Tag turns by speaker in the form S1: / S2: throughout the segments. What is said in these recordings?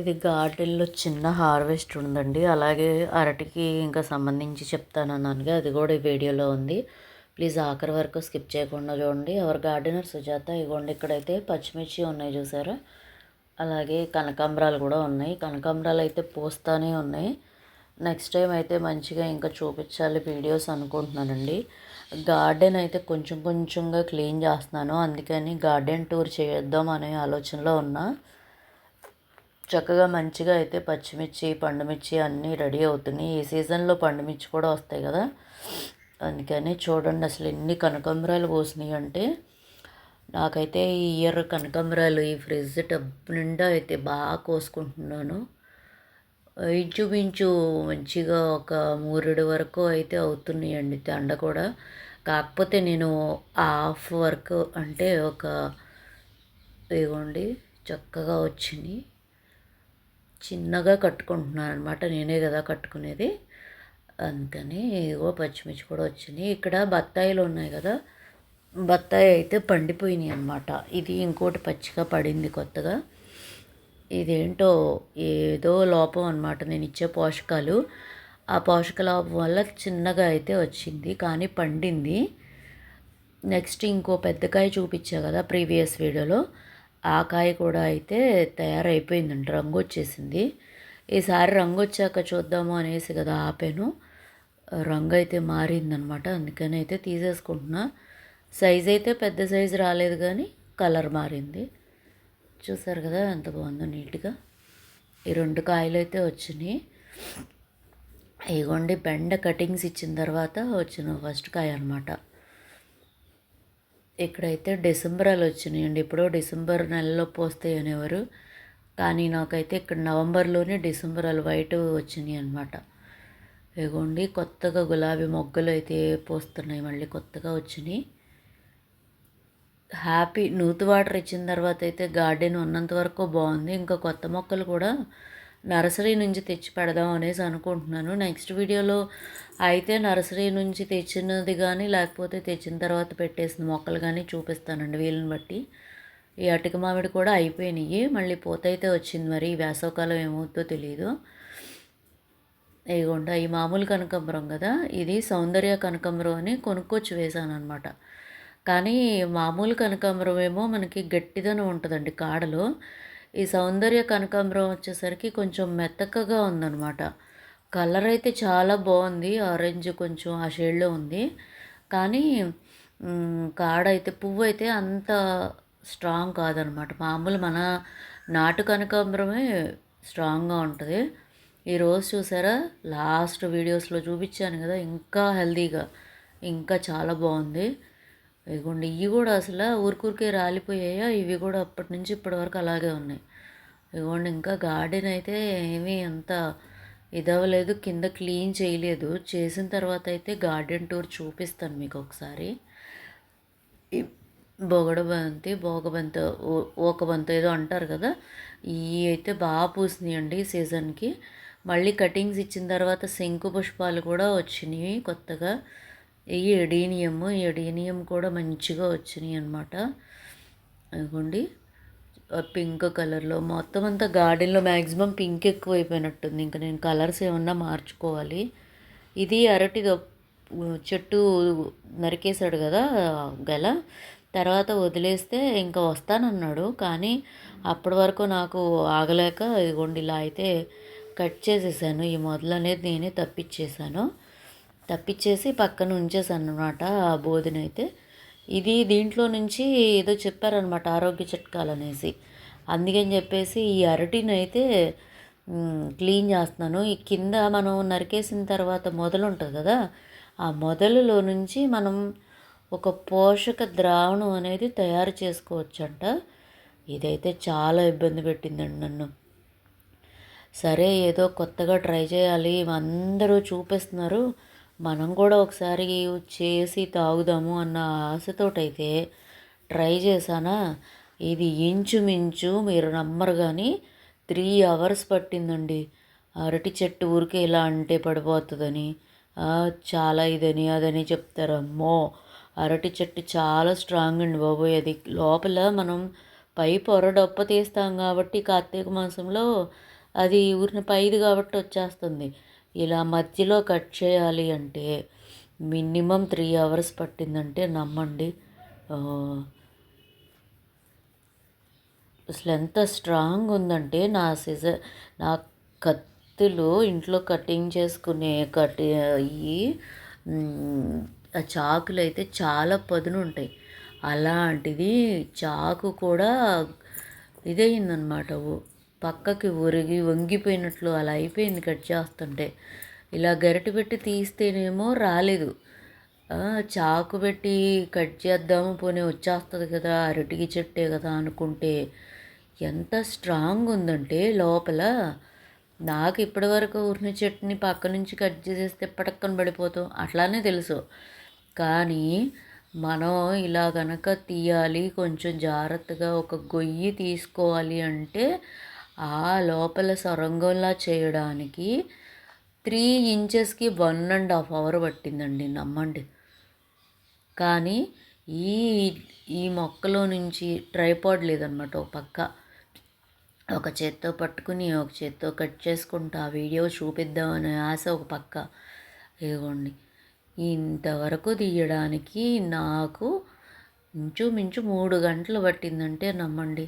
S1: ఇది గార్డెన్లో చిన్న హార్వెస్ట్ ఉందండి. అలాగే అరటికి ఇంకా సంబంధించి చెప్తానన్నానుగా అది కూడా ఈ వీడియోలో ఉంది. ప్లీజ్ ఆఖరి వరకు స్కిప్ చేయకుండా చూడండి. ఎవరు గార్డెనర్ సుజాత ఇగోండి ఇక్కడైతే పచ్చిమిర్చి ఉన్నాయి చూసారా? అలాగే కనకాంబరాలు కూడా ఉన్నాయి. కనకాంబరాలు అయితే పోస్తానే ఉన్నాయి. నెక్స్ట్ టైం అయితే మంచిగా ఇంకా చూపించాలి వీడియోస్ అనుకుంటున్నానండి. గార్డెన్ అయితే కొంచెం కొంచెంగా క్లీన్ చేస్తున్నాను. అందుకని గార్డెన్ టూర్ చేద్దాం అనే ఆలోచనలో ఉన్నా. చక్కగా మంచిగా అయితే పచ్చిమిర్చి పండుమిర్చి అన్నీ రెడీ అవుతున్నాయి. ఈ సీజన్లో పండుమిర్చి కూడా వస్తాయి కదా? అందుకని చూడండి అసలు ఎన్ని కనకాంబరాలు పోసినాయి అంటే. నాకైతే ఈ ఇయర్ కనకాంబరాలు ఈ ఫ్రిడ్జ్ టబ్ నిండా అయితే బాగా కోసుకుంటున్నాను. ఇంచుమించు మంచిగా ఒక మూరెడు వరకు అయితే అవుతున్నాయండి దండ కూడా. కాకపోతే నేను హాఫ్ వర్క్ అంటే ఒక ఇదిగోండి చక్కగా వచ్చింది. చిన్నగా కట్టుకుంటున్నాను అనమాట నేనే కదా కట్టుకునేది. అందుకని ఇగో పచ్చిమిర్చి కూడా వచ్చినాయి. ఇక్కడ బత్తాయిలు ఉన్నాయి కదా. బత్తాయి అయితే పండిపోయినాయి అనమాట ఇది ఇంకోటి పచ్చిగా పడింది కొత్తగా. ఇదేంటో ఏదో లోపం అనమాట నేను ఇచ్చే పోషకాలు. ఆ పోషక లోపం వల్ల చిన్నగా అయితే వచ్చింది. కానీ పండింది. నెక్స్ట్ ఇంకో పెద్దకాయ చూపించా కదా ప్రీవియస్ వీడియోలో. ఆ కాయ కూడా అయితే తయారైపోయిందండి రంగు వచ్చేసింది ఈసారి రంగు వచ్చాక చూద్దాము అనేసి కదా ఆపాను. రంగు అయితే మారిందనమాట అందుకని అయితే తీసేసుకుంటున్నా. సైజ్ అయితే పెద్ద సైజు రాలేదు కానీ కలర్ మారింది. చూసారు కదా ఎంత బాగుందో నీట్గా. ఈ రెండు కాయలు అయితే వచ్చినాయి. ఇగోండి బెండ కటింగ్స్ ఇచ్చిన తర్వాత వచ్చిన ఫస్ట్ కాయ అనమాట ఇక్కడైతే డిసెంబరాలు వచ్చినాయండి ఇప్పుడు డిసెంబర్ నెలలో పోస్తాయి అనేవారు కానీ నాకైతే ఇక్కడ నవంబర్లోనే డిసెంబరాలు వైట్ వచ్చినాయి అనమాట ఇగోండి కొత్తగా గులాబీ మొగ్గలు అయితే పోస్తున్నాయి మళ్ళీ కొత్తగా వచ్చినాయి. హ్యాపీ నూతు వాటర్ ఇచ్చిన తర్వాత అయితే గార్డెన్ ఉన్నంత వరకు బాగుంది. ఇంకా కొత్త మొక్కలు కూడా నర్సరీ నుంచి తెచ్చి పెడదాం అనేసి అనుకుంటున్నాను. నెక్స్ట్ వీడియోలో అయితే నర్సరీ నుంచి తెచ్చినది కానీ లేకపోతే తెచ్చిన తర్వాత పెట్టేసిన మొక్కలు కానీ చూపిస్తానండి వీళ్ళని బట్టి. ఈ అటుక మామిడి కూడా అయిపోయినాయి. మళ్ళీ పూత అయితే వచ్చింది మరి. ఈ వేసవకాలం ఏమవుతుందో తెలియదు ఇదిగోండి ఈ మామూలు కనకాంబరం కదా. ఇది సౌందర్య కనకాంబరం అని కొనుక్కొచ్చి వేసాను అనమాట కానీ మామూలు కనకాంబరం ఏమో మనకి గట్టిదనం ఉంటుందండి కాడలో. ఈ సౌందర్య కనకాంబరం వచ్చేసరికి కొంచెం మెత్తకగా ఉందన్నమాట. కలర్ అయితే చాలా బాగుంది. ఆరెంజ్ కొంచెం ఆ షేడ్లో ఉంది. కానీ కాడ అయితే పువ్వు అయితే అంత స్ట్రాంగ్ కాదనమాట మామూలు మన నాటు కనకాంబరమే స్ట్రాంగ్గా ఉంటుంది. ఈరోజు చూసారా? లాస్ట్ వీడియోస్లో చూపించాను కదా ఇంకా హెల్దీగా ఇంకా చాలా బాగుంది. ఇదిగోండి ఇవి కూడా అసలు ఊరికూరికే రాలిపోయాయో? ఇవి కూడా అప్పటి నుంచి ఇప్పటి వరకు అలాగే ఉన్నాయి. ఇదిగోండి ఇంకా గార్డెన్ అయితే ఏమీ అంత ఇదవ్వలేదు కింద క్లీన్ చేయలేదు. చేసిన తర్వాత అయితే గార్డెన్ టూర్ చూపిస్తాను మీకు ఒకసారి. బొగడబంతి బోగబంత ఓకబంత ఏదో అంటారు కదా? ఇవి అయితే బాగా పూసినాయండి సీజన్కి. మళ్ళీ కటింగ్స్ ఇచ్చిన తర్వాత శంకు పుష్పాలు కూడా వచ్చినాయి కొత్తగా. ఈ ఎడీనియం ఎడీనియం కూడా మంచిగా వచ్చినాయి అనమాట అనుకోండి పింక్ కలర్లో మొత్తం అంతా గార్డెన్లో మ్యాక్సిమం పింక్ ఎక్కువైపోయినట్టుంది. ఇంకా నేను కలర్స్ ఏమన్నా మార్చుకోవాలి. ఇది అరటి చెట్టు నరికేశాడు కదా గల. తర్వాత వదిలేస్తే ఇంకా వస్తానన్నాడు. కానీ అప్పటి వరకు నాకు ఆగలేక ఇదిగోండి ఇలా అయితే కట్ చేసేసాను. ఈ మొదలు అనేది నేనే తప్పించేసాను తప్పించేసి పక్కన ఉంచేసాను అనమాట ఆ బోధినైతే. ఇది దీంట్లో నుంచి ఏదో చెప్పారనమాట ఆరోగ్య చిట్కాలు అనేసి అందుకని చెప్పేసి ఈ అరటిని అయితే క్లీన్ చేస్తున్నాను. ఈ కింద మనం నరికేసిన తర్వాత మొదలు ఉంటుంది కదా ఆ మొదలులో నుంచి మనం ఒక పోషక ద్రావణం అనేది తయారు చేసుకోవచ్చంట. ఇదైతే చాలా ఇబ్బంది పెట్టిందండి నన్ను. సరే ఏదో కొత్తగా ట్రై చేయాలి అందరూ చూపిస్తున్నారు. మనం కూడా ఒకసారి చేసి తాగుదాము అన్న ఆశతోటైతే ట్రై చేశానా? ఇది ఇంచుమించు మీరు నమ్మరు కానీ త్రీ అవర్స్ పట్టిందండి. అరటి చెట్టు ఊరికే ఇలా అంటే పడిపోతుందని. చాలా ఇదని అదని చెప్తారమ్మో అరటి చెట్టు చాలా స్ట్రాంగ్ అండి బాబోయ్. అది లోపల మనం పై పొర డొప్ప తీస్తాం కాబట్టి కార్తీక మాసంలో అది ఊరిన పైది కాబట్టి వచ్చేస్తుంది. ఇలా మధ్యలో కట్ చేయాలి అంటే మినిమం త్రీ అవర్స్ పట్టిందంటే నమ్మండి. అసలు ఎంత స్ట్రాంగ్ ఉందంటే నా సిజ నా కత్తులు ఇంట్లో కటింగ్ చేసుకునే కట్టి అయ్యి ఆ చాకులు అయితే చాలా పదును ఉంటాయి అలాంటిది చాకు కూడా ఇదయిందనమాట పక్కకి ఒరిగి వంగిపోయినట్లు అలా అయిపోయింది కట్ చేస్తుంటే. ఇలా గరిటె పెట్టి తీస్తేనేమో రాలేదు. చాకు పెట్టి కట్ చేద్దాము పోనీ వచ్చేస్తుంది కదా అరటికి చెట్టే కదా అనుకుంటే ఎంత స్ట్రాంగ్ ఉందంటే లోపల. నాకు ఇప్పటివరకు ఉరిని చెట్టుని పక్క నుంచి కట్ చేసేస్తే పటక్కన పడిపోతాం అట్లానే తెలుసు. కానీ మనం ఇలా గనక తీయాలి కొంచెం జాగ్రత్తగా ఒక గొయ్యి తీసుకోవాలి అంటే ఆ లోపల సొరంగంలా చేయడానికి త్రీ ఇంచెస్కి వన్ అండ్ హాఫ్ అవర్ పట్టిందండి నమ్మండి. కానీ ఈ ఈ మొక్కలో నుంచి ట్రైపాడ్ లేదనమాట ఒక పక్క. ఒక చేత్తో పట్టుకుని ఒక చేత్తో కట్ చేసుకుంటా ఆ వీడియో చూపిద్దామనే ఆశ ఒక పక్క. ఇదిగోండి ఇంతవరకు తీయడానికి నాకు ఇంచుమించు మూడు గంటలు పట్టిందంటే నమ్మండి.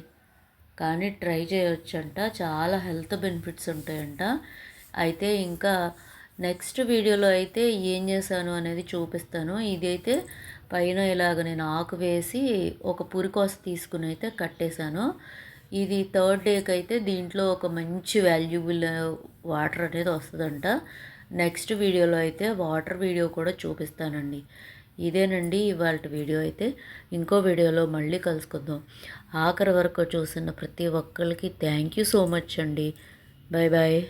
S1: కానీ ట్రై చేయొచ్చంట. చాలా హెల్త్ బెనిఫిట్స్ ఉంటాయంట. అయితే ఇంకా నెక్స్ట్ వీడియోలో అయితే ఏం చేశాను అనేది చూపిస్తాను. ఇదైతే పైన ఇలాగ నేను ఆకు వేసి ఒక పురికోస తీసుకుని అయితే కట్టేశాను. ఇది థర్డ్ డేకి అయితే దీంట్లో ఒక మంచి వాల్యుబుల్ వాటర్ అనేది వస్తుందంట. నెక్స్ట్ వీడియోలో అయితే వాటర్ వీడియో కూడా చూపిస్తానండి. ఇదేనండి ఇవాళ వీడియో అయితే. ఇంకో వీడియోలో మళ్ళీ కలుసుకుందాం. ఆఖరి వరకు చూసిన ప్రతి ఒక్కరికి థ్యాంక్ యూ సో మచ్ అండి. Bye bye